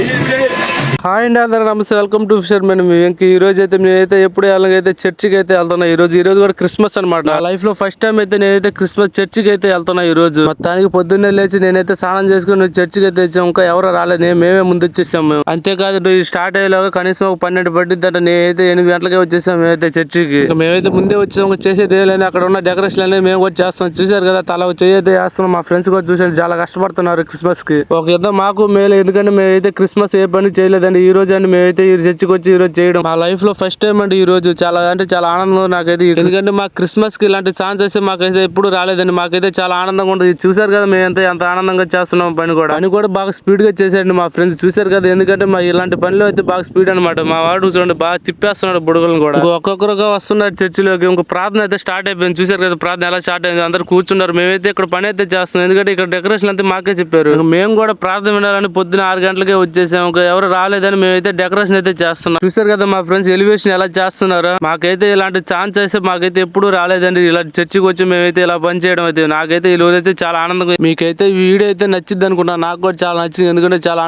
Hayırlı hi అండి అందరూ నమస్తే. Welcome to fisher madam. ఇంక ఈ రోజు అయితే నేనైతే ఎప్పుడు వెళ్ళగైతే చర్చికి అయితే వెళ్తున్నా ఈ రోజు. ఈ రోజు కూడా క్రిస్మస్ అనమాట నా లైఫ్లో ఫస్ట్ టైం అయితే నేనైతే క్రిస్మస్ చర్చికి అయితే వెళ్తున్నా ఈ రోజు. మొత్తానికి పొద్దున్నే లేచి నేనైతే స్నానం చేసుకుని చర్చికి అయితే వచ్చాం. ఇంకా ఎవరు రాలేదు. నేను మేమే ముందు వచ్చేసాము అంతేకాదు స్టార్ట్ అయ్యేలాగా కనీసం ఒక పన్నెండు పట్టిద్దంట నేనైతే ఎనిమిది గంటలకే వచ్చేసాం మేమైతే చర్చికి. మేమైతే ముందే వచ్చాం చేసేది ఏం అక్కడ ఉన్న డెకరేషన్ అనేది మేము కూడా చేస్తాం చూసారు కదా తల చేయి అయితే వేస్తున్నాం. మా ఫ్రెండ్స్ కూడా చూసాను చాలా కష్టపడుతున్నారు క్రిస్మస్కి ఒక యుద్ధం మాకు మేలు. ఎందుకంటే మేమైతే క్రిస్మస్ ఏ పని చేయలేదు చేయలేదండి ఈ రోజు అండి మేమైతే ఈ చర్చికి వచ్చి ఈ రోజు చేయడం. మా లైఫ్లో ఫస్ట్ టైం అండి ఈ రోజు. చాలా అంటే చాలా ఆనందం నాకైతే ఎందుకంటే మా క్రిస్మస్కి ఇలాంటి ఛాన్స్ అయితే మాకైతే ఎప్పుడు రాలేదండి. మాకైతే చాలా ఆనందంగా ఉంటుంది. చూసారు కదా మేమైతే ఎంత ఆనందంగా చేస్తున్నాం పని కూడా. పని కూడా బాగా స్పీడ్గా చేసాడు మా ఫ్రెండ్స్ చూసారు కదా ఎందుకంటే మా ఇలాంటి పనిలో అయితే బాగా స్పీడ్ అనమాట మా వాడు చూడండి బాగా తిప్పేస్తున్నాడు బుడగలను కూడా. ఒక్కొక్కరుగా వస్తున్నారు చర్చిలోకి. ఇంకో ప్రార్థన అయితే స్టార్ట్ అయిపోయింది. చూసారు కదా ప్రార్థన ఎలా స్టార్ట్ అయింది. అందరు కూర్చున్నారు. మేమైతే ఇక్కడ పని అయితే చేస్తున్నాం. ఎందుకంటే ఇక్కడ డెకరేషన్ అంతా మాకే చెప్పారు. మేము కూడా ప్రార్థన వినాలని పొద్దున ఆరు గంటలకే వచ్చేసాం. ఇంకా ఎవరు లేదని మేమైతే డెకరేషన్ అయితే చేస్తున్నాం. చూసారు కదా మా ఫ్రెండ్స్ ఎలివేషన్ ఎలా చేస్తున్నారు? మాకైతే ఇలాంటి ఛాన్స్ అయితే మాకైతే ఎప్పుడు రాలేదండి. ఇలా చర్చికి వచ్చి మేమైతే ఇలా పని చేయడం అయితే నాకైతే ఈ రోజు అయితే చాలా ఆనందంగా మీకైతే ఈ వీడియో అయితే నచ్చింది అనుకుంటున్నాను. నాకు కూడా చాలా నచ్చింది. ఎందుకంటే చాలా